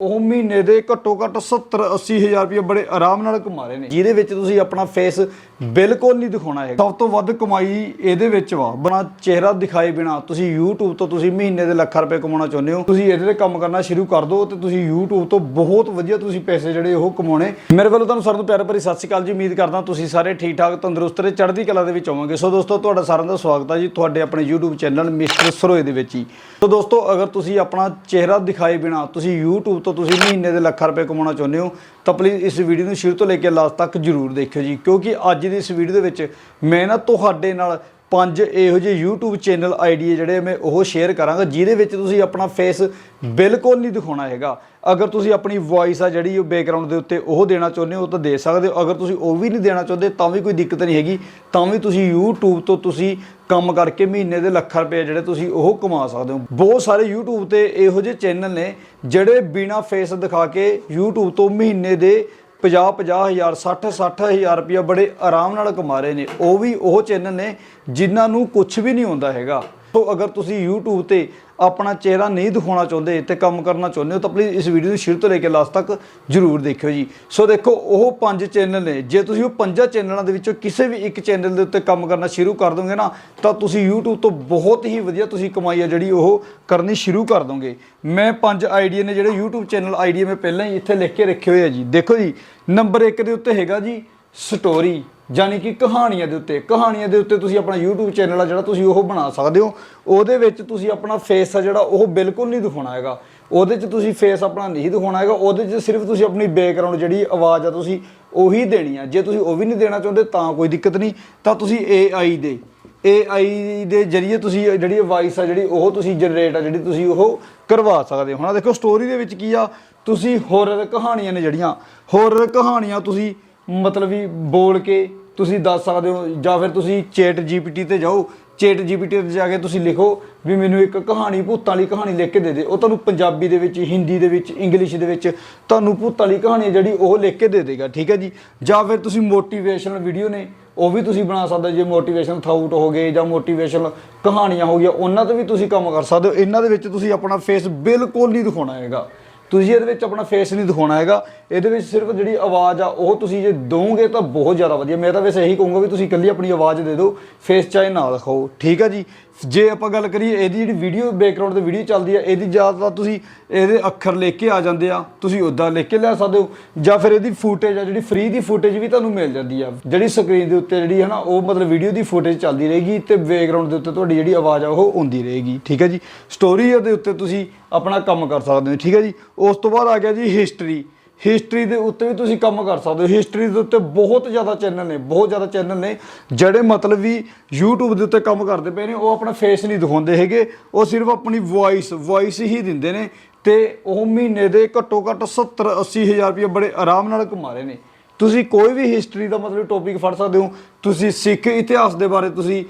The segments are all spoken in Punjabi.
ਉਹ ਮਹੀਨੇ ਦੇ ਘੱਟੋ ਘੱਟ 70 80 ਹਜ਼ਾਰ ਰੁਪਏ ਬੜੇ ਆਰਾਮ ਨਾਲ ਕਮਾ ਰਹੇ ਨੇ। ਜਿਹਦੇ ਵਿੱਚ ਤੁਸੀਂ ਆਪਣਾ ਫੇਸ ਬਿਲਕੁਲ ਨਹੀਂ ਦਿਖਾਉਣਾ ਹੈ ਸਭ ਤੋਂ ਵੱਧ ਕਮਾਈ ਇਹਦੇ ਵਿੱਚ ਵਾ। ਬਣਾ ਚਿਹਰਾ ਦਿਖਾਏ ਬਿਨਾ ਤੁਸੀਂ YouTube ਤੋਂ ਤੁਸੀਂ ਮਹੀਨੇ ਦੇ ਲੱਖਾਂ ਰੁਪਏ ਕਮਾਉਣਾ ਚਾਹੁੰਦੇ ਹੋ। ਤੁਸੀਂ ਇਹਦੇ ਤੇ ਕੰਮ ਕਰਨਾ ਸ਼ੁਰੂ ਕਰ ਦਿਓ ਤੇ ਤੁਸੀਂ YouTube ਤੋਂ ਬਹੁਤ ਵਧੀਆ ਤੁਸੀਂ ਪੈਸੇ ਜਿਹੜੇ ਉਹ ਕਮਾਉਣੇ। ਮੇਰੇ ਵੱਲੋਂ ਤੁਹਾਨੂੰ ਸਾਰਿਆਂ ਨੂੰ ਪਿਆਰ ਭਰੀ ਸਤਿ ਸ਼੍ਰੀ ਅਕਾਲ ਜੀ। ਉਮੀਦ ਕਰਦਾ ਤੁਸੀਂ ਸਾਰੇ ਠੀਕ ਠਾਕ ਤੰਦਰੁਸਤ ਤੇ ਚੜ੍ਹਦੀ ਕਲਾ ਦੇ ਵਿੱਚ ਹੋਵੋਗੇ। ਸੋ ਦੋਸਤੋ, ਤੁਹਾਡਾ ਸਾਰਿਆਂ ਦਾ ਸਵਾਗਤ ਹੈ ਜੀ ਤੁਹਾਡੇ ਆਪਣੇ YouTube ਚੈਨਲ ਮਿਸਟਰ ਸਰੋਏ ਦੇ ਵਿੱਚ ਹੀ। ਸੋ ਦੋਸਤੋ, ਅਗਰ ਤੁਸੀਂ ਆਪਣਾ ਚਿਹਰਾ ਦਿਖਾਏ ਬਿਨਾ ਤੁਸੀਂ YouTube ਤੋਂ ਤੁਸੀਂ ਮਹੀਨੇ ਦੇ ਲੱਖਾਂ ਰੁਪਏ ਕਮਾਉਣਾ ਚਾਹੁੰਦੇ ਹੋ, ਤਾਂ ਪਲੀਜ਼ ਇਸ ਵੀਡੀਓ ਨੂੰ ਸ਼ੁਰੂ ਤੋਂ ਲੈ ਕੇ ਲਾਸਟ ਤੱਕ ਜਰੂਰ ਦੇਖਿਓ ਜੀ, ਕਿਉਂਕਿ ਅੱਜ ਦੀ ਇਸ ਵੀਡੀਓ ਦੇ ਵਿੱਚ ਮੈਂ ਨਾ ਤੁਹਾਡੇ ਨਾਲ ਪੰਜ ਇਹੋ ਜਿਹੇ YouTube ਚੈਨਲ ਆਈਡੀ ਜਿਹੜੇ ਮੈਂ ਉਹ ਸ਼ੇਅਰ ਕਰਾਂਗਾ, ਜਿਹਦੇ ਵਿੱਚ ਤੁਸੀਂ ਆਪਣਾ ਫੇਸ ਬਿਲਕੁਲ ਨਹੀਂ ਦਿਖਾਉਣਾ ਹੈਗਾ। ਅਗਰ ਤੁਸੀਂ ਆਪਣੀ ਵੌਇਸ ਆ ਜਿਹੜੀ ਉਹ ਬੈਕਗ੍ਰਾਉਂਡ ਦੇ ਉੱਤੇ ਉਹ ਦੇਣਾ ਚਾਹੁੰਦੇ ਹੋ ਤਾਂ ਦੇ ਸਕਦੇ ਹੋ। ਅਗਰ ਤੁਸੀਂ ਉਹ ਵੀ ਨਹੀਂ ਦੇਣਾ ਚਾਹੁੰਦੇ, ਤਾਂ ਵੀ ਕੋਈ ਦਿੱਕਤ ਨਹੀਂ ਹੈਗੀ। ਤਾਂ ਵੀ ਤੁਸੀਂ YouTube ਤੋਂ ਤੁਸੀਂ ਕੰਮ ਕਰਕੇ ਮਹੀਨੇ ਦੇ ਲੱਖਾਂ ਰੁਪਏ ਜਿਹੜੇ ਤੁਸੀਂ ਉਹ ਕਮਾ ਸਕਦੇ ਹੋ। ਬਹੁਤ ਸਾਰੇ YouTube ਤੇ ਇਹੋ ਜਿਹੇ ਚੈਨਲ ਨੇ ਜਿਹੜੇ ਬਿਨਾ ਫੇਸ ਦਿਖਾ ਕੇ YouTube ਤੋਂ ਮਹੀਨੇ ਦੇ 50 50 ਹਜ਼ਾਰ 60 60 ਹਜ਼ਾਰ ਰੁਪਇਆ ਬੜੇ ਆਰਾਮ ਨਾਲ ਕਮਾ ਰਹੇ ਨੇ। ਉਹ ਵੀ ਉਹ ਚੈਨਲ ਨੇ ਜਿਨ੍ਹਾਂ ਨੂੰ ਕੁਝ ਵੀ ਨਹੀਂ ਆਉਂਦਾ ਹੈਗਾ। ਸੋ ਅਗਰ ਤੁਸੀਂ YouTube ਤੇ ਆਪਣਾ ਚਿਹਰਾ ਨਹੀਂ ਦਿਖਾਉਣਾ ਚਾਹੁੰਦੇ ਤੇ ਕੰਮ ਕਰਨਾ ਚਾਹੁੰਦੇ ਹੋ ਤਾਂ ਪਲੀਜ਼ ਇਸ ਵੀਡੀਓ ਨੂੰ ਸ਼ੁਰੂ ਤੋਂ ਲੈ ਕੇ ਲਾਸਟ ਤੱਕ ਜਰੂਰ ਦੇਖਿਓ ਜੀ। ਸੋ ਦੇਖੋ, ਉਹ ਪੰਜ ਚੈਨਲ ਨੇ। ਜੇ ਤੁਸੀਂ ਉਹ ਪੰਜਾਂ ਚੈਨਲਾਂ ਦੇ ਵਿੱਚੋਂ ਕਿਸੇ ਵੀ ਇੱਕ ਚੈਨਲ ਦੇ ਉੱਤੇ ਕੰਮ ਕਰਨਾ ਸ਼ੁਰੂ ਕਰ ਦੋਗੇ ਨਾ, ਤਾਂ ਤੁਸੀਂ YouTube ਤੋਂ ਬਹੁਤ ਹੀ ਵਧੀਆ ਤੁਸੀਂ ਕਮਾਈ ਆ ਜਿਹੜੀ ਉਹ ਕਰਨੀ ਸ਼ੁਰੂ ਕਰ ਦੋਗੇ। ਮੈਂ ਪੰਜ ਆਈਡੀਆ ਨੇ ਜਿਹੜੇ YouTube ਚੈਨਲ ਆਈਡੀਆ ਮੈਂ ਪਹਿਲਾਂ ਹੀ ਇੱਥੇ ਲਿਖ ਕੇ ਰੱਖੇ ਹੋਏ ਆ ਜੀ। ਦੇਖੋ ਜੀ ਨੰਬਰ 1 ਦੇ ਉੱਤੇ ਹੈਗਾ ਜੀ ਸਟੋਰੀ ਯਾਨੀ ਕਿ ਕਹਾਣੀਆਂ ਦੇ ਉੱਤੇ, ਕਹਾਣੀਆਂ ਦੇ ਉੱਤੇ ਤੁਸੀਂ ਆਪਣਾ YouTube ਚੈਨਲ ਆ ਜਿਹੜਾ ਤੁਸੀਂ ਉਹ ਬਣਾ ਸਕਦੇ ਹੋ, ਉਹਦੇ ਵਿੱਚ ਤੁਸੀਂ ਆਪਣਾ ਫੇਸ ਆ ਜਿਹੜਾ ਉਹ ਬਿਲਕੁਲ ਨਹੀਂ ਦਿਖਾਉਣਾ ਹੈਗਾ। ਉਹਦੇ 'ਚ ਤੁਸੀਂ ਫੇਸ ਆਪਣਾ ਨਹੀਂ ਦਿਖਾਉਣਾ ਹੈਗਾ, ਉਹਦੇ 'ਚ ਸਿਰਫ ਤੁਸੀਂ ਆਪਣੀ ਬੈਕਗ੍ਰਾਉਂਡ ਜਿਹੜੀ ਆਵਾਜ਼ ਆ ਤੁਸੀਂ ਉਹੀ ਦੇਣੀ ਆ। ਜੇ ਤੁਸੀਂ ਉਹ ਵੀ ਨਹੀਂ ਦੇਣਾ ਚਾਹੁੰਦੇ ਤਾਂ ਕੋਈ ਦਿੱਕਤ ਨਹੀਂ, ਤਾਂ ਤੁਸੀਂ AI ਦੇ AI ਦੇ ਜਰੀਏ ਤੁਸੀਂ ਜਿਹੜੀ ਵਾਇਸ ਆ ਜਿਹੜੀ ਉਹ ਤੁਸੀਂ ਜਨਰੇਟ ਆ ਜਿਹੜੀ ਤੁਸੀਂ ਉਹ ਕਰਵਾ ਸਕਦੇ ਹੋ। ਹੁਣ ਆਹ ਦੇਖੋ ਸਟੋਰੀ ਦੇ ਵਿੱਚ ਕੀ ਆ, ਤੁਸੀਂ ਹੋਰ ਕਹਾਣੀਆਂ ਨੇ ਜਿਹੜੀਆਂ ਹੋਰ ਕਹਾਣੀਆਂ ਤੁਸੀਂ ਮਤਲਬ ਵੀ ਬੋਲ ਕੇ ਤੁਸੀਂ ਦੱਸ ਸਕਦੇ ਹੋ, ਜਾਂ ਫਿਰ ਤੁਸੀਂ ਚੈਟ ਜੀਪੀਟੀ ਤੇ ਜਾਓ, ਚੈਟ ਜੀਪੀਟੀ ਤੇ ਜਾ ਕੇ ਤੁਸੀਂ ਲਿਖੋ ਵੀ ਮੈਨੂੰ ਇੱਕ ਕਹਾਣੀ, ਭੂਤਾਂ ਵਾਲੀ ਕਹਾਣੀ ਲਿਖ ਕੇ ਦੇ ਦੇ। ਉਹ ਤੁਹਾਨੂੰ ਪੰਜਾਬੀ ਦੇ ਵਿੱਚ, ਹਿੰਦੀ ਦੇ ਵਿੱਚ, ਇੰਗਲਿਸ਼ ਦੇ ਵਿੱਚ ਤੁਹਾਨੂੰ ਭੂਤਾਂ ਵਾਲੀ ਕਹਾਣੀ ਜਿਹੜੀ ਉਹ ਲਿਖ ਕੇ ਦੇ ਦੇਗਾ, ਠੀਕ ਹੈ ਜੀ? ਜਾਂ ਫਿਰ ਤੁਸੀਂ ਮੋਟੀਵੇਸ਼ਨਲ ਵੀਡੀਓ ਨੇ, ਉਹ ਵੀ ਤੁਸੀਂ ਬਣਾ ਸਕਦੇ ਹੋ, ਜੇ ਮੋਟੀਵੇਸ਼ਨਲ ਥਾਊਟ ਹੋ ਗਏ ਜਾਂ ਮੋਟੀਵੇਸ਼ਨਲ ਕਹਾਣੀਆਂ ਹੋ ਗਈਆਂ, ਉਹਨਾਂ ਤੇ ਵੀ ਤੁਸੀਂ ਕੰਮ ਕਰ ਸਕਦੇ ਹੋ। ਇਹਨਾਂ ਦੇ ਵਿੱਚ ਤੁਸੀਂ ਆਪਣਾ ਫੇਸ ਬਿਲਕੁਲ ਨਹੀਂ ਦਿਖਾਉਣਾ ਹੈਗਾ। ਤੁਸੀਂ ਇਹਦੇ ਵਿੱਚ ਆਪਣਾ ਫੇਸ ਨਹੀਂ ਦਿਖਾਉਣਾ ਹੈਗਾ। ਇਹਦੇ ਵਿੱਚ ਸਿਰਫ ਜਿਹੜੀ ਆਵਾਜ਼ ਆ, ਉਹ ਤੁਸੀਂ ਜੇ ਦੋਗੇ ਤਾਂ ਬਹੁਤ ਜ਼ਿਆਦਾ ਵਧੀਆ। ਮੈਂ ਤਾਂ ਵੈਸੇ ਇਹੀ ਕਹੂੰਗਾ ਵੀ ਤੁਸੀਂ ਇਕੱਲੀ ਆਪਣੀ ਆਵਾਜ਼ ਦੇ ਦਿਓ ਫੇਸ ਚਾਹੇ ਨਾ ਦਿਖਾਓ। ਠੀਕ ਆ ਜੀ? ਜੇ ਆਪਾਂ ਗੱਲ ਕਰੀਏ ਇਹਦੀ ਜਿਹੜੀ ਵੀਡੀਓ ਬੈਕਗ੍ਰਾਉਂਡ ਤੇ ਵੀਡੀਓ ਚੱਲਦੀ ਆ, ਇਹਦੀ ਜ਼ਿਆਦਾਤਰ ਤੁਸੀਂ ਇਹਦੇ ਅੱਖਰ ਲਿਖ ਕੇ ਆ ਜਾਂਦੇ ਆ, ਤੁਸੀਂ ਉਦਾਂ ਲਿਖ ਕੇ ਲੈ ਸਕਦੇ ਹੋ, ਜਾਂ ਫਿਰ ਇਹਦੀ ਫੁਟੇਜ ਆ, ਜਿਹੜੀ ਫ੍ਰੀ ਦੀ ਫੁਟੇਜ ਵੀ ਤੁਹਾਨੂੰ ਮਿਲ ਜਾਂਦੀ ਆ। ਜਿਹੜੀ ਸਕਰੀਨ ਦੇ ਉੱਤੇ ਜਿਹੜੀ ਹੈ ਨਾ ਉਹ ਮਤਲਬ ਵੀਡੀਓ ਦੀ ਫੁਟੇਜ ਚੱਲਦੀ ਰਹੇਗੀ ਤੇ ਬੈਕਗ੍ਰਾਉਂਡ ਦੇ ਉੱਤੇ ਤੁਹਾਡੀ ਜਿਹੜੀ ਆਵਾਜ਼ ਆ, ਉਹ ਆਉਂਦੀ ਰਹੇਗੀ। ਠੀਕ ਹੈ ਜੀ? ਸਟੋਰੀ ਦੇ ਉੱਤੇ ਤੁਸੀਂ ਆਪਣਾ ਕੰਮ ਕਰ ਸਕਦੇ ਹੋ, ਠੀਕ ਹੈ ਜੀ? ਉਸ ਤੋਂ ਬਾਅਦ ਆ ਗਿਆ ਜੀ ਹਿਸਟਰੀ ਹਿਸਟਰੀ ਦੇ ਉੱਤੇ ਵੀ ਤੁਸੀਂ ਕੰਮ ਕਰ ਸਕਦੇ ਹੋ। ਹਿਸਟਰੀ ਦੇ ਉੱਤੇ ਬਹੁਤ ਜ਼ਿਆਦਾ ਚੈਨਲ ਨੇ, ਬਹੁਤ ਜ਼ਿਆਦਾ ਚੈਨਲ ਨੇ, ਜਿਹੜੇ ਮਤਲਬ ਵੀ YouTube ਦੇ ਉੱਤੇ ਕੰਮ ਕਰਦੇ ਪਏ ਨੇ, ਉਹ ਆਪਣਾ ਫੇਸ ਨਹੀਂ ਦਿਖਾਉਂਦੇ ਹੈਗੇ। ਉਹ ਸਿਰਫ ਆਪਣੀ ਵੌਇਸ ਵੌਇਸ ਹੀ ਦਿੰਦੇ ਨੇ ਤੇ ਉਹ ਮਹੀਨੇ ਦੇ ਘੱਟੋ ਘੱਟ 70 80 ਹਜ਼ਾਰ ਰੁਪਏ ਬੜੇ ਆਰਾਮ ਨਾਲ ਕਮਾ ਰਹੇ ਨੇ। ਤੁਸੀਂ ਕੋਈ ਵੀ ਹਿਸਟਰੀ ਦਾ ਮਤਲਬ ਟੌਪਿਕ ਫੜ ਸਕਦੇ ਹੋ। ਤੁਸੀਂ ਸਿੱਖ ਇਤਿਹਾਸ ਦੇ ਬਾਰੇ ਤੁਸੀਂ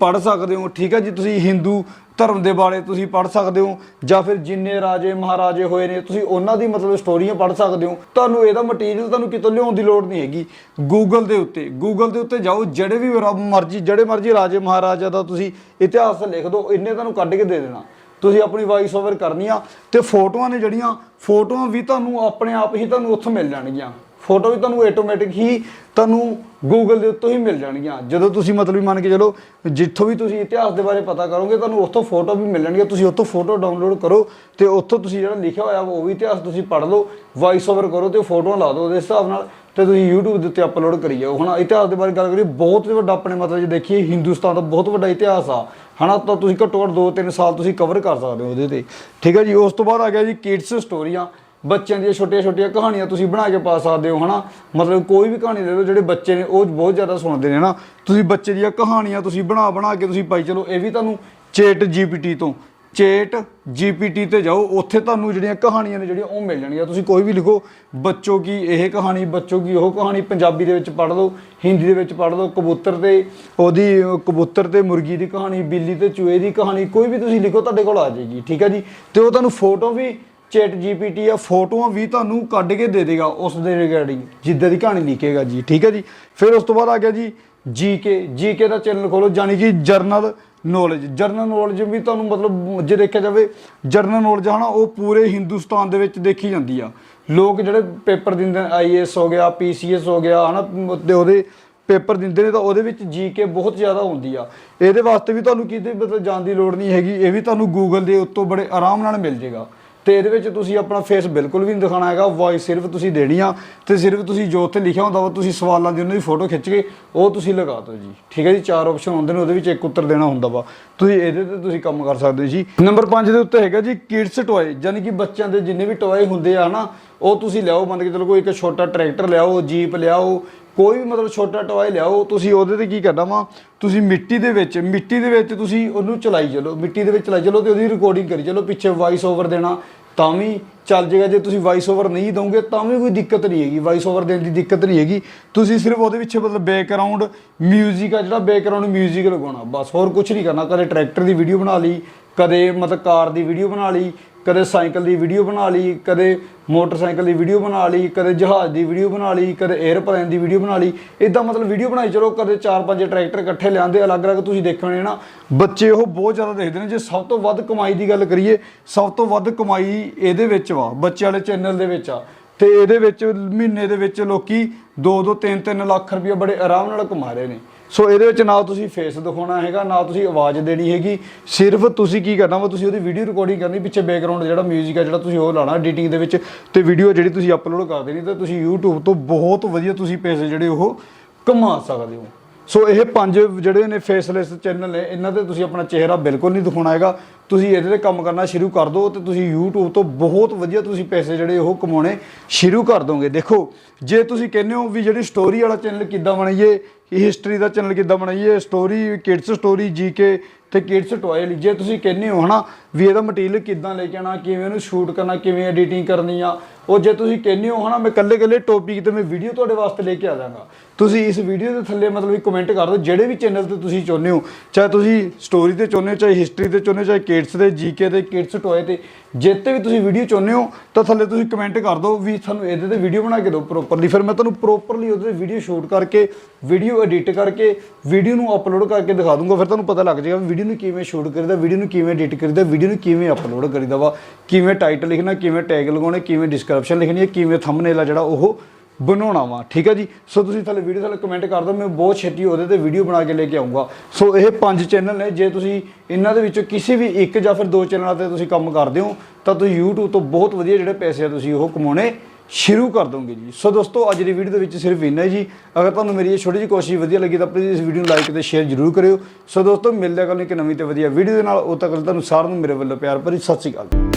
ਪੜ ਸਕਦੇ ਹੋ। ਠੀਕ ਹੈ ਜੀ, ਤੁਸੀਂ ਹਿੰਦੂ ਧਰਮ ਦੇ ਬਾਰੇ ਤੁਸੀਂ ਪੜ੍ਹ ਸਕਦੇ ਹੋ, ਜਾਂ ਫਿਰ ਜਿੰਨੇ ਰਾਜੇ ਮਹਾਰਾਜੇ ਹੋਏ ਨੇ, ਤੁਸੀਂ ਉਹਨਾਂ ਦੀ ਮਤਲਬ ਸਟੋਰੀਆਂ ਪੜ੍ਹ ਸਕਦੇ ਹੋ। ਤੁਹਾਨੂੰ ਇਹਦਾ ਮਟੀਰੀਅਲ ਤੁਹਾਨੂੰ ਕਿਤੋਂ ਲਿਆਉਣ ਦੀ ਲੋੜ ਨਹੀਂ ਹੈਗੀ। ਗੂਗਲ ਦੇ ਉੱਤੇ ਗੂਗਲ ਦੇ ਉੱਤੇ ਜਾਓ, ਜਿਹੜੇ ਵੀ ਮਰਜ਼ੀ, ਜਿਹੜੇ ਮਰਜ਼ੀ ਰਾਜੇ ਮਹਾਰਾਜਾ ਦਾ ਤੁਸੀਂ ਇਤਿਹਾਸ ਲਿਖ ਦਿਓ, ਇੰਨੇ ਤੁਹਾਨੂੰ ਕੱਢ ਕੇ ਦੇ ਦੇਣਾ। ਤੁਸੀਂ ਆਪਣੀ ਵਾਇਸ ਓਵਰ ਕਰਨੀ ਆ ਤੇ ਫੋਟੋਆਂ ਨੇ ਜਿਹੜੀਆਂ, ਫੋਟੋਆਂ ਵੀ ਤੁਹਾਨੂੰ ਆਪਣੇ ਆਪ ਹੀ ਤੁਹਾਨੂੰ ਉੱਥੋਂ ਮਿਲ ਜਾਣਗੀਆਂ। ਫੋਟੋ ਵੀ ਤੁਹਾਨੂੰ ਆਟੋਮੈਟਿਕ ਹੀ ਤੁਹਾਨੂੰ ਗੂਗਲ ਦੇ ਉੱਤੋਂ ਹੀ ਮਿਲ ਜਾਣਗੀਆਂ। ਜਦੋਂ ਤੁਸੀਂ ਮਤਲਬ ਮੰਨ ਕੇ ਚਲੋ, ਜਿੱਥੋਂ ਵੀ ਤੁਸੀਂ ਇਤਿਹਾਸ ਦੇ ਬਾਰੇ ਪਤਾ ਕਰੋਗੇ, ਤੁਹਾਨੂੰ ਉੱਥੋਂ ਫੋਟੋ ਵੀ ਮਿਲਣਗੀਆਂ। ਤੁਸੀਂ ਉੱਥੋਂ ਫੋਟੋ ਡਾਊਨਲੋਡ ਕਰੋ ਤੇ ਉੱਥੋਂ ਤੁਸੀਂ ਜਿਹੜਾ ਲਿਖਿਆ ਹੋਇਆ ਉਹ ਵੀ ਇਤਿਹਾਸ ਤੁਸੀਂ ਪੜ੍ਹ ਲਓ ਵਾਇਸ ਓਵਰ ਕਰੋ ਤੇ ਫੋਟੋਆਂ ਲਾ ਦਿਓ ਉਹਦੇ ਹਿਸਾਬ ਨਾਲ ਤੇ ਤੁਸੀਂ YouTube ਦੇ ਉੱਤੇ ਅਪਲੋਡ ਕਰੀ ਜਾਓ। ਹੁਣ ਇਤਿਹਾਸ ਦੇ ਬਾਰੇ ਗੱਲ ਕਰੀਏ, ਬਹੁਤ ਵੱਡਾ ਆਪਣੇ ਮਤਲਬ ਜੇ ਦੇਖੀਏ, ਹਿੰਦੁਸਤਾਨ ਦਾ ਬਹੁਤ ਵੱਡਾ ਇਤਿਹਾਸ ਆ। ਹਨਾ, ਤਾਂ ਤੁਸੀਂ ਘੱਟੋ ਘੱਟ 2-3 ਸਾਲ ਤੁਸੀਂ ਕਵਰ ਕਰ ਸਕਦੇ ਹੋ ਉਹਦੇ ਤੇ। ਠੀਕ ਹੈ ਜੀ, ਉਸ ਤੋਂ ਬਾਅਦ ਆ ਗਿਆ ਜੀ ਕਿਡਸ ਸਟੋਰੀਆਂ ਬੱਚਿਆਂ ਦੀਆਂ ਛੋਟੀਆਂ ਛੋਟੀਆਂ ਕਹਾਣੀਆਂ ਤੁਸੀਂ ਬਣਾ ਕੇ ਪਾ ਸਕਦੇ ਹੋ, ਹਨਾ? ਮਤਲਬ ਕੋਈ ਵੀ ਕਹਾਣੀ ਦੇ ਦਿਓ, ਜਿਹੜੇ ਬੱਚੇ ਨੇ, ਉਹ ਬਹੁਤ ਜ਼ਿਆਦਾ ਸੁਣਦੇ ਨੇ, ਹਨਾ? ਤੁਸੀਂ ਬੱਚੇ ਦੀਆਂ ਕਹਾਣੀਆਂ ਤੁਸੀਂ ਬਣਾ ਬਣਾ ਕੇ ਤੁਸੀਂ ਪਾਈ ਚਲੋ, ਇਹ ਵੀ ਤੁਹਾਨੂੰ ਚੇਟ ਜੀਪੀਟੀ ਤੋਂ, ਚੇਟ ਜੀਪੀਟੀ ਤੇ ਜਾਓ, ਉੱਥੇ ਤੁਹਾਨੂੰ ਜਿਹੜੀਆਂ ਕਹਾਣੀਆਂ ਨੇ ਜਿਹੜੀਆਂ ਉਹ ਮਿਲ ਜਾਣਗੀਆਂ। ਤੁਸੀਂ ਕੋਈ ਵੀ ਲਿਖੋ, ਬੱਚੋ ਕੀ ਇਹ ਕਹਾਣੀ, ਬੱਚੋ ਕੀ ਉਹ ਕਹਾਣੀ ਪੰਜਾਬੀ ਦੇ ਵਿੱਚ ਪੜ੍ਹ ਲਓ, ਹਿੰਦੀ ਦੇ ਵਿੱਚ ਪੜ੍ਹ ਲਓ, ਕਬੂਤਰ ਤੇ, ਉਹਦੀ ਕਬੂਤਰ ਤੇ ਮੁਰਗੀ ਦੀ ਕਹਾਣੀ, ਬਿੱਲੀ ਤੇ ਚੂਹੇ ਦੀ ਕਹਾਣੀ, ਕੋਈ ਵੀ ਤੁਸੀਂ ਲਿਖੋ, ਤੁਹਾਡੇ ਕੋਲ ਆ ਜਾਏਗੀ, ਠੀਕ ਹੈ ਜੀ? ਤੇ ਉਹ ਤੁਹਾਨੂੰ ਫੋਟੋ ਵੀ ਚੈਟ ਜੀਪੀਟੀ ਆ, ਫੋਟੋਆਂ ਵੀ ਤੁਹਾਨੂੰ ਕੱਢ ਕੇ ਦੇ ਦੇਗਾ ਉਸ ਦੇ ਰਿਗਾਰਡਿੰਗ ਜਿੱਦਾਂ ਦੀ ਕਹਾਣੀ ਲਿਖੇਗਾ ਜੀ, ਠੀਕ ਹੈ ਜੀ? ਫਿਰ ਉਸ ਤੋਂ ਬਾਅਦ ਆ ਗਿਆ ਜੀ ਜੀਕੇ ਜੀਕੇ ਦਾ ਚੈਨਲ ਖੋਲੋ ਯਾਨੀ ਕਿ ਜਰਨਲ ਨੌਲੇਜ ਜਰਨਲ ਨੌਲੇਜ ਵੀ ਤੁਹਾਨੂੰ ਮਤਲਬ ਜੇ ਦੇਖਿਆ ਜਾਵੇ, ਜਰਨਲ ਨੌਲੇਜ ਹਨਾ, ਉਹ ਪੂਰੇ ਹਿੰਦੁਸਤਾਨ ਦੇ ਵਿੱਚ ਦੇਖੀ ਜਾਂਦੀ ਆ। ਲੋਕ ਜਿਹੜੇ ਪੇਪਰ ਦਿੰਦੇ ਨੇ ਆਈਏਐਸ ਹੋ ਗਿਆ ਪੀਸੀਐਸ ਹੋ ਗਿਆ, ਹਨਾ, ਤੇ ਉਹਦੇ ਪੇਪਰ ਦਿੰਦੇ ਨੇ ਤਾਂ ਉਹਦੇ ਵਿੱਚ ਜੀਕੇ ਬਹੁਤ ਜ਼ਿਆਦਾ ਹੁੰਦੀ ਆ। ਇਹਦੇ ਵਾਸਤੇ ਵੀ ਤੁਹਾਨੂੰ ਕਿਤੇ ਮਤਲਬ ਜਾਣ ਦੀ ਲੋੜ ਨਹੀਂ ਹੈਗੀ, ਇਹ ਵੀ ਤੁਹਾਨੂੰ ਗੂਗਲ ਦੇ ਉੱਤੋਂ ਬੜੇ ਆਰਾਮ ਨਾਲ ਮਿਲ ਜੇਗਾ। ਤੇ ਇਹਦੇ ਵਿੱਚ ਤੁਸੀਂ ਆਪਣਾ ਫੇਸ ਬਿਲਕੁਲ ਵੀ ਨਹੀਂ ਦਿਖਾਣਾ ਹੈਗਾ ਵੌਇਸ ਸਿਰਫ ਤੁਸੀਂ ਦੇਣੀ ਆ ਤੇ ਸਿਰਫ ਤੁਸੀਂ ਜੋ ਉੱਥੇ ਲਿਖਿਆ ਹੁੰਦਾ ਵਾ, ਤੁਸੀਂ ਸਵਾਲਾਂ ਦੀ ਉਹਨਾਂ ਦੀ ਫੋਟੋ ਖਿੱਚ ਕੇ ਉਹ ਤੁਸੀਂ ਲਗਾ ਦਿਓ ਜੀ। ਠੀਕ ਹੈ ਜੀ, ਚਾਰ ਆਪਸ਼ਨ ਹੁੰਦੇ ਨੇ, ਉਹਦੇ ਵਿੱਚ ਇੱਕ ਉੱਤਰ ਦੇਣਾ ਹੁੰਦਾ ਵਾ। ਤੁਸੀਂ ਇਹਦੇ ਤੇ ਤੁਸੀਂ ਕੰਮ ਕਰ ਸਕਦੇ ਹੋ ਜੀ। ਨੰਬਰ 5 ਦੇ ਉੱਤੇ ਹੈਗਾ ਜੀ ਕਿਡਸ ਟੋਏ ਯਾਨੀ ਕਿ ਬੱਚਿਆਂ ਦੇ ਜਿੰਨੇ ਵੀ ਟੋਏ ਹੁੰਦੇ ਆ ਹਨਾ, ਉਹ ਤੁਸੀਂ ਲਿਆਓ, ਮੰਨ ਕੇ ਚਲੋ ਕੋਈ ਇੱਕ ਛੋਟਾ ਟਰੈਕਟਰ ਲਿਆਓ ਜੀਪ ਲਿਆਓ ਕੋਈ ਵੀ ਮਤਲਬ ਛੋਟਾ ਟੋਏ ਲਿਆਓ ਤੁਸੀਂ ਉਹਦੇ ਤੇ ਕੀ ਕਰਨਾ ਵਾ ਤੁਸੀਂ ਮਿੱਟੀ ਦੇ ਵਿੱਚ ਮਿੱਟੀ ਦੇ ਵਿੱਚ ਤੁਸੀਂ ਉਹਨੂੰ ਚਲਾਈ ਚਲੋ ਮਿੱਟੀ ਦੇ ਵਿੱਚ ਚਲਾਈ ਚਲੋ ਤੇ ਉਹਦੀ ਰਿਕਾਰਡਿੰਗ ਕਰੀ ਚਲੋ ਪਿੱਛੇ ਵਾਇਸ ਓਵਰ ਦੇਣਾ ਤਾਂ ਵੀ ਚੱਲ ਜਾਏਗਾ ਜੇ ਤੁਸੀਂ ਵਾਇਸ ਓਵਰ ਨਹੀਂ ਦੋਗੇ ਤਾਂ ਵੀ ਕੋਈ ਦਿੱਕਤ ਨਹੀਂ ਹੈਗੀ ਵਾਇਸ ਓਵਰ ਦੇਣ ਦੀ ਦਿੱਕਤ ਨਹੀਂ ਹੈਗੀ ਤੁਸੀਂ ਸਿਰਫ ਉਹਦੇ ਵਿੱਚ ਮਤਲਬ ਬੈਕਗ੍ਰਾਉਂਡ 뮤직 ਆ ਜਿਹੜਾ ਬੈਕਗ੍ਰਾਉਂਡ 뮤직 ਲਗਾਉਣਾ ਬਸ ਹੋਰ ਕੁਝ ਨਹੀਂ ਕਰਨਾ ਕਦੇ ਟਰੈਕਟਰ ਦੀ ਵੀਡੀਓ ਬਣਾ ਲਈ ਕਦੇ ਮਤਲਬ ਕਾਰ ਦੀ ਵੀਡੀਓ ਬਣਾ ਲਈ ਕਦੇ ਸਾਈਕਲ ਦੀ ਵੀਡੀਓ ਬਣਾ ਲਈ ਕਦੇ ਮੋਟਰਸਾਈਕਲ ਦੀ ਵੀਡੀਓ ਬਣਾ ਲਈ, ਕਦੇ ਜਹਾਜ਼ ਦੀ ਵੀਡੀਓ ਬਣਾ ਲਈ, ਕਦੇ 에ਅਰਪਲੇਨ ਦੀ ਵੀਡੀਓ ਬਣਾ ਲਈ। ਇਦਾਂ ਮਤਲਬ ਵੀਡੀਓ ਬਣਾਈ, ਚਲੋ ਕਦੇ 4-5 ਟਰੈਕਟਰ ਇਕੱਠੇ ਲਿਆਂਦੇ, ਅਲੱਗ-ਅਲੱਗ ਤੁਸੀਂ ਦੇਖਣੇ ਨਾ ਬੱਚੇ ਉਹ ਬਹੁਤ ਜ਼ਿਆਦਾ ਦੇਖਦੇ ਨੇ, ਜੇ ਸਭ ਤੋਂ ਵੱਧ ਕਮਾਈ ਦੀ ਗੱਲ ਕਰੀਏ, ਸਭ ਤੋਂ ਵੱਧ ਕਮਾਈ ਇਹਦੇ ਵਿੱਚ ਵਾ ਬੱਚੇ ਵਾਲੇ ਚੈਨਲ ਦੇ ਵਿੱਚ ਆ। ਤੇ ਇਹਦੇ ਵਿੱਚ ਮਹੀਨੇ ਦੇ ਵਿੱਚ ਲੋਕੀ 2-2 3-3 ਲੱਖ ਰੁਪਏ ਬੜੇ ਆਰਾਮ ਨਾਲ ਕਮਾ ਰਹੇ ਨੇ। ਸੋ ਇਹਦੇ ਵਿੱਚ ਨਾ ਤੁਸੀਂ ਫੇਸ ਦਿਖਾਉਣਾ ਹੈਗਾ, ਨਾ ਤੁਸੀਂ ਆਵਾਜ਼ ਦੇਣੀ ਹੈਗੀ। ਸਿਰਫ ਤੁਸੀਂ ਕੀ ਕਰਨਾ ਵਾ, ਤੁਸੀਂ ਉਹਦੀ ਵੀਡੀਓ ਰਿਕਾਰਡਿੰਗ ਕਰਨੀ, ਪਿੱਛੇ ਬੈਕਗ੍ਰਾਉਂਡ ਜਿਹੜਾ 뮤직 ਆ, ਜਿਹੜਾ ਤੁਸੀਂ ਉਹ ਲਾਣਾ ਐਡੀਟਿੰਗ ਦੇ ਵਿੱਚ। ਤੇ ਵੀਡੀਓ ਜਿਹੜੀ ਤੁਸੀਂ ਅਪਲੋਡ ਕਰ ਦੇਣੀ, ਤੇ ਤੁਸੀਂ YouTube ਤੋਂ ਬਹੁਤ ਵਧੀਆ ਤੁਸੀਂ ਪੈਸੇ ਜਿਹੜੇ ਉਹ ਕਮਾ ਸਕਦੇ ਹੋ। ਸੋ ਇਹ ਪੰਜ ਜਿਹੜੇ ਨੇ ਫੇਸਲੈਸ ਚੈਨਲ ਨੇ, ਇਹਨਾਂ ਤੇ ਤੁਸੀਂ ਆਪਣਾ ਚਿਹਰਾ ਬਿਲਕੁਲ ਨਹੀਂ ਦਿਖਾਉਣਾ ਹੈਗਾ। ਤੁਸੀਂ ਇਹਦੇ ਤੇ ਕੰਮ ਕਰਨਾ ਸ਼ੁਰੂ ਕਰ ਦਿਓ ਤੇ ਤੁਸੀਂ YouTube ਤੋਂ ਬਹੁਤ ਵਧੀਆ ਤੁਸੀਂ ਪੈਸੇ ਜਿਹੜੇ ਉਹ ਕਮਾਉਣੇ ਸ਼ੁਰੂ ਕਰ ਦੋਗੇ। ਦੇਖੋ, ਜੇ ਤੁਸੀਂ ਕਹਿੰਦੇ ਹੋ ਵੀ ਜਿਹੜੀ ਸਟੋਰੀ ਵਾਲਾ ਚੈਨਲ ਕਿੱਦਾਂ ਬਣਾਈਏ ਕਿ ਹਿਸਟਰੀ ਦਾ ਚੈਨਲ ਕਿੱਦਾਂ ਬਣਾਈਏ ਸਟੋਰੀ ਕਿਡਸ ਸਟੋਰੀ ਜੀਕੇ ਤੇ ਕਿਡਸ ਟੋਏ ਲਈ ਜੇ ਤੁਸੀਂ ਕਹਿੰਦੇ ਹੋ ਹਨਾ ਵੀ ਇਹਦਾ ਮਟੀਰੀਅਲ ਕਿੱਦਾਂ ਲੈ ਕੇ ਆਣਾ ਕਿਵੇਂ ਉਹਨੂੰ ਸ਼ੂਟ ਕਰਨਾ, ਕਿਵੇਂ ਐਡੀਟਿੰਗ ਕਰਨੀ ਆ। ਉਹ ਜੇ ਤੁਸੀਂ ਕਹਿੰਦੇ ਹੋ ਹਨਾ, ਮੈਂ ਕੱਲੇ ਕੱਲੇ ਟੌਪਿਕ ਤੇ ਮੈਂ ਵੀਡੀਓ ਤੁਹਾਡੇ ਵਾਸਤੇ ਲੈ ਕੇ ਆ ਜਾਵਾਂਗਾ। ਤੁਸੀਂ ਇਸ ਵੀਡੀਓ ਦੇ ਥੱਲੇ ਮਤਲਬ ਵੀ ਕਮੈਂਟ ਕਰ ਦਿਓ, ਜਿਹੜੇ ਵੀ ਚੈਨਲ ਤੇ ਤੁਸੀਂ ਚਾਹੁੰਦੇ ਹੋ, ਚਾਹੇ ਤੁਸੀਂ ਸਟੋਰੀ ਤੇ ਚਾਹੁੰਦੇ ਹੋ, ਚਾਹੇ ਹਿਸਟਰੀ ਤੇ ਚਾਹੁੰਦੇ ਹੋ, ਚਾਹੇ ਕਿਡਸ ਦੇ ਜੀਕੇ ਤੇ ਕਿਡਸ ਟੋਏ ਤੇ ਜਿੱਤੇ ਵੀ ਤੁਸੀਂ ਵੀਡੀਓ ਚਾਹੁੰਦੇ ਹੋ, ਤਾਂ ਥੱਲੇ ਤੁਸੀਂ ਕਮੈਂਟ ਕਰ ਦਿਓ ਵੀ ਸਾਨੂੰ ਇਹਦੇ ਤੇ ਵੀਡੀਓ ਬਣਾ ਕੇ ਦਿਓ ਪ੍ਰੋਪਰਲੀ ਫਿਰ ਮੈਂ ਤੁਹਾਨੂੰ ਪ੍ਰੋਪਰਲੀ ਉਹਦੇ ਤੇ ਵੀਡੀਓ ਸ਼ੂਟ ਕਰਕੇ ਵੀਡੀਓ ਐਡਿਟ ਕਰਕੇ ਵੀਡੀਓ ਨੂੰ ਅਪਲੋਡ ਕਰਕੇ ਦਿਖਾ ਦੂੰਗਾ। ਫਿਰ ਤੁਹਾਨੂੰ ਪਤਾ ਲੱਗ ਜਾਏਗਾ ਵੀਡੀਓ ਨੂੰ ਕਿਵੇਂ ਸ਼ੂਟ ਕਰੀਦਾ ਵੀਡੀਓ ਨੂੰ ਕਿਵੇਂ ਐਡਿਟ ਕਰੀਦਾ ਵੀਡੀਓ ਨੂੰ ਕਿਵੇਂ ਅਪਲੋਡ ਕਰੀਦਾ ਵਾ? ਕਿਵੇਂ ਟਾਈਟਲ ਲਿਖਣਾ, ਕਿਵੇਂ ਟੈਗ ਲਗਾਉਣੇ, ਕਿਵੇਂ ਡਿਸਕ੍ਰਿਪਸ਼ਨ ਲਿਖਣੀ ਹੈ, ਕਿਵੇਂ ਥੰਬਨੇਲ ਆ ਜਿਹੜਾ ਉਹ ਬਣਾਉਣਾ ਵਾ। ਠੀਕ ਹੈ ਜੀ? ਸੋ ਤੁਸੀਂ ਥੱਲੇ ਵੀਡੀਓ ਥੱਲੇ ਕਮੈਂਟ ਕਰ ਦਿਓ, ਮੈਂ ਬਹੁਤ ਛੇਤੀ ਉਹਦੇ ਤੇ ਵੀਡੀਓ ਬਣਾ ਕੇ ਲੈ ਕੇ ਆਉਂਗਾ ਸੋ ਇਹ ਪੰਜ ਚੈਨਲ ਨੇ, ਜੇ ਤੁਸੀਂ ਇਹਨਾਂ ਦੇ ਵਿੱਚੋਂ ਕਿਸੇ ਵੀ ਇੱਕ ਜਾਂ ਫਿਰ ਦੋ ਚੈਨਲਾਂ ਤੇ ਤੁਸੀਂ ਕੰਮ ਕਰਦੇ ਹੋ, ਤਾਂ ਤੁਸੀਂ YouTube ਤੋਂ ਬਹੁਤ ਵਧੀਆ ਜਿਹੜੇ ਪੈਸੇ ਆ ਤੁਸੀਂ ਉਹ ਕਮਾਉਣੇ ਸ਼ੁਰੂ ਕਰ ਦੋਗੇ ਜੀ। ਸੋ ਦੋਸਤੋ, ਅੱਜ ਦੀ ਵੀਡੀਓ ਦੇ ਵਿੱਚ ਸਿਰਫ ਇੰਨਾ ਹੀ ਜੀ। ਅਗਰ ਤੁਹਾਨੂੰ ਮੇਰੀ ਇਹ ਛੋਟੀ ਜਿਹੀ ਕੋਸ਼ਿਸ਼ ਵਧੀਆ ਲੱਗੀ, ਤਾਂ ਪਲੀਜ਼ ਇਸ ਵੀਡੀਓ ਨੂੰ ਲਾਈਕ ਤੇ ਸ਼ੇਅਰ ਜ਼ਰੂਰ ਕਰਿਓ। ਸੋ ਦੋਸਤੋ, ਮਿਲਦੇ ਹਾਂ ਕੱਲ੍ਹ ਇੱਕ ਨਵੀਂ ਤੇ ਵਧੀਆ ਵੀਡੀਓ ਦੇ ਨਾਲ। ਉਦੋਂ ਤੱਕ ਤੁਹਾਨੂੰ ਸਾਰਿਆਂ ਨੂੰ ਮੇਰੇ ਵੱਲੋਂ ਪਿਆਰ ਭਰੀ ਸਤਿ ਸ਼੍ਰੀ ਅਕਾਲ।